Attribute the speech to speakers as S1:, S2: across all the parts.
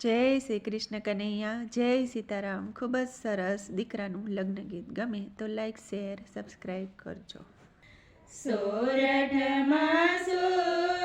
S1: જય શ્રી કૃષ્ણ કનૈયા, જય સીતારામ. ખૂબ જ સરસ દીકરાનું લગ્ન ગીત. ગમે તો લાઈક શેર સબસ્ક્રાઈબ કરજો. સોરઠમાં સોર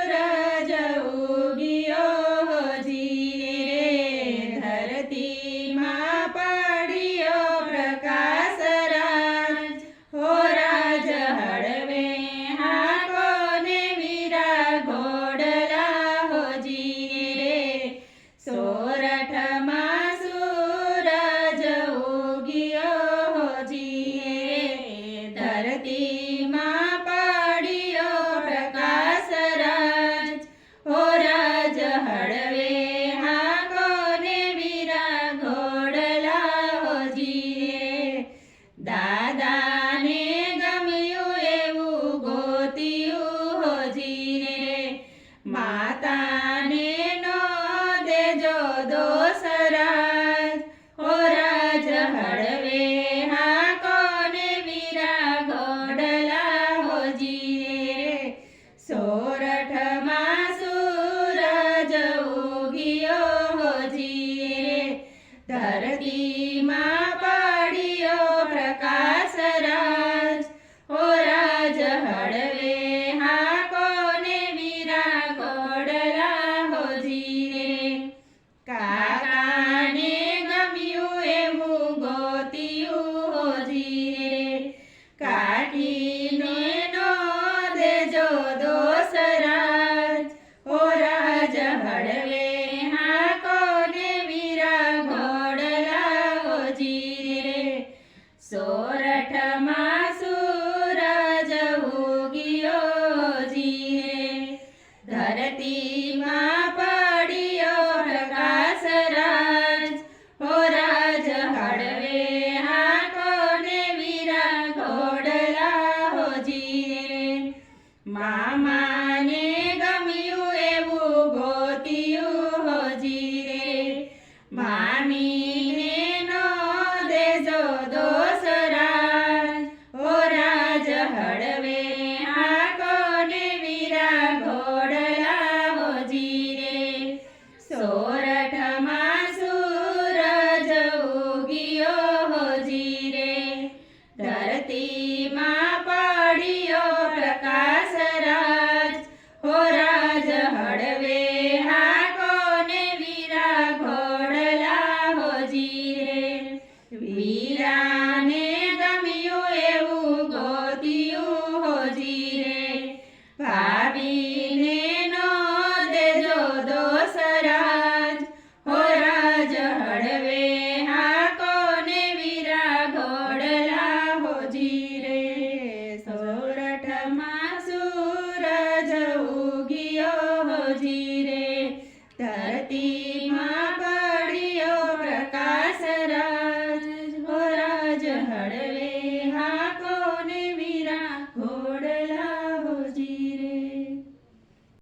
S1: Mama. ગોજી વીરાને ગમ્યું એવું ગોતિયું હોજી રે ભાભીને નો દેજો દોસરાજ હો રાજ હડવે હા કોને વીરા ઘોડલા હોજી રે સોરઠમાં સૂરજ ઉગ્યો હોજી રે ધરતીમાં